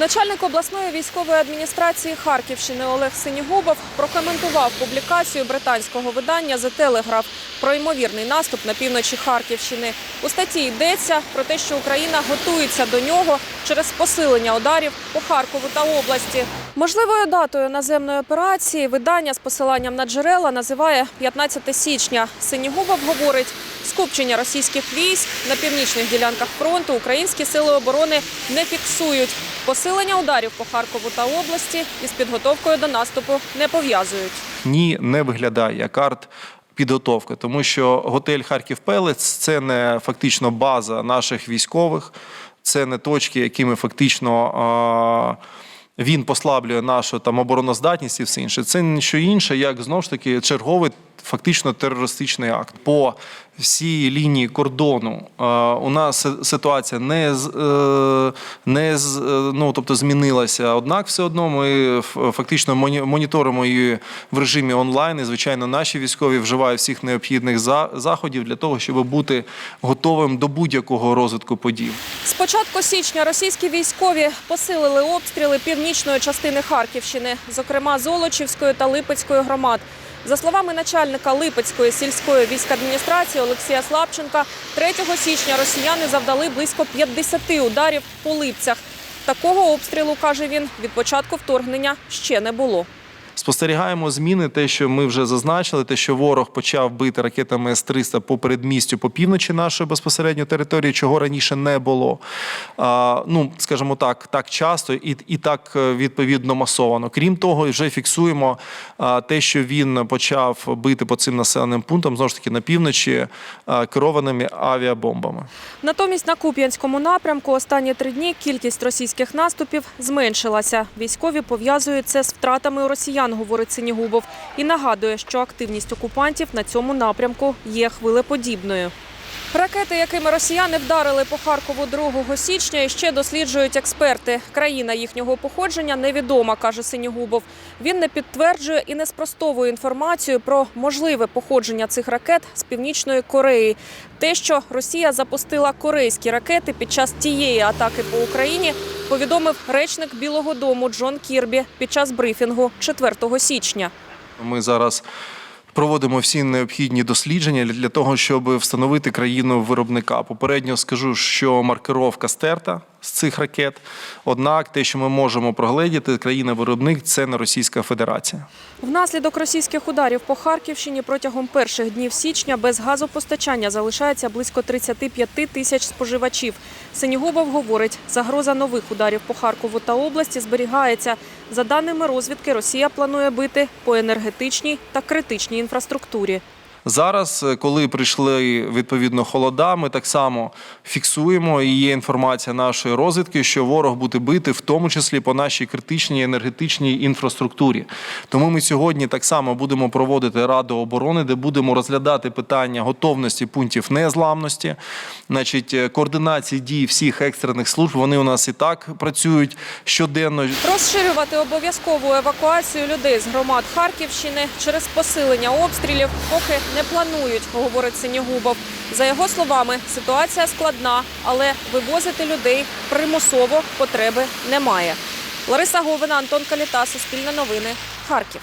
Начальник обласної військової адміністрації Харківщини Олег Синігубов прокоментував публікацію британського видання «The Telegraph» про ймовірний наступ на півночі Харківщини. У статті йдеться про те, що Україна готується до нього через посилення ударів по Харкову та області. Можливою датою наземної операції видання з посиланням на джерела називає 15 січня. Синігубов говорить, скупчення російських військ на північних ділянках фронту українські сили оборони не фіксують. Посилення ударів по Харкову та області із підготовкою до наступу не пов'язують. ні, не виглядає як арт. Підготовка, тому що готель Харків Пелець це не фактично база наших військових, це не точки, якими фактично а, він послаблює нашу там обороноздатність і все інше. Це не інше, як знову ж таки черговий фактично терористичний акт. По всій лінії кордону е, у нас ситуація не е, не е, ну тобто змінилася. Однак, все одно ми фактично моні- моніторимо її в режимі онлайн. І звичайно, наші військові вживають всіх необхідних за- заходів для того, щоб бути готовим до будь-якого розвитку подій. З початку січня російські військові посилили обстріли північної частини Харківщини, зокрема Золочівської та Липецької громад. За словами начальника Липецької сільської військадміністрації Олексія Слабченка, 3 січня росіяни завдали близько 50 ударів по липцях. Такого обстрілу, каже він, від початку вторгнення ще не було. Спостерігаємо зміни, те, що ми вже зазначили, те, що ворог почав бити ракетами С-300 по передмістю по півночі нашої безпосередньо території, чого раніше не було. Ну, скажімо так, так часто і, і так е, відповідно масовано. Крім того, вже фіксуємо те, що він почав бити по цим населеним пунктам, знову ж таки на півночі керованими авіабомбами. Натомість на Куп'янському напрямку останні три дні кількість російських наступів зменшилася. Військові пов'язують це з втратами у росіян, говорить Синігубов, і нагадує, що активність окупантів на цьому напрямку є хвилеподібною. Ракети, якими росіяни вдарили по Харкову 2 січня, іще досліджують експерти. Країна їхнього походження невідома, каже Синігубов. Він не підтверджує і не спростовує інформацію про можливе походження цих ракет з північної Кореї. Те, що Росія запустила корейські ракети під час тієї атаки по Україні, повідомив речник Білого Дому Джон Кірбі під час брифінгу 4 січня. Ми зараз проводимо всі необхідні дослідження для того, щоб встановити країну виробника. Попередньо скажу, що маркировка стерта з цих ракет. Однак, те, що ми можемо прогледіти, країна-виробник це не Російська Федерація. Внаслідок російських ударів по Харківщині протягом перших днів січня без газопостачання залишається близько 35 тисяч споживачів. Синігубов говорить, загроза нових ударів по Харкову та області зберігається. За даними розвідки, Росія планує бити по енергетичній та критичній інфраструктурі. Зараз, е, коли прийшли відповідно холода, ми так само фіксуємо і є інформація нашої розвідки, що ворог буде бити, в тому числі по нашій критичній енергетичній інфраструктурі. Тому ми сьогодні так само будемо проводити раду оборони, де будемо розглядати питання готовності пунктів незламності, значить е, координації дій всіх екстрених служб. Вони у нас і так працюють щоденно. Розширювати обов'язкову евакуацію людей з громад Харківщини через посилення обстрілів поки не планують, говорить Синігубов. За його словами, ситуація складна, але вивозити людей примусово потреби немає. Лариса Говина, Антон Каліта, Суспільне новини, Харків.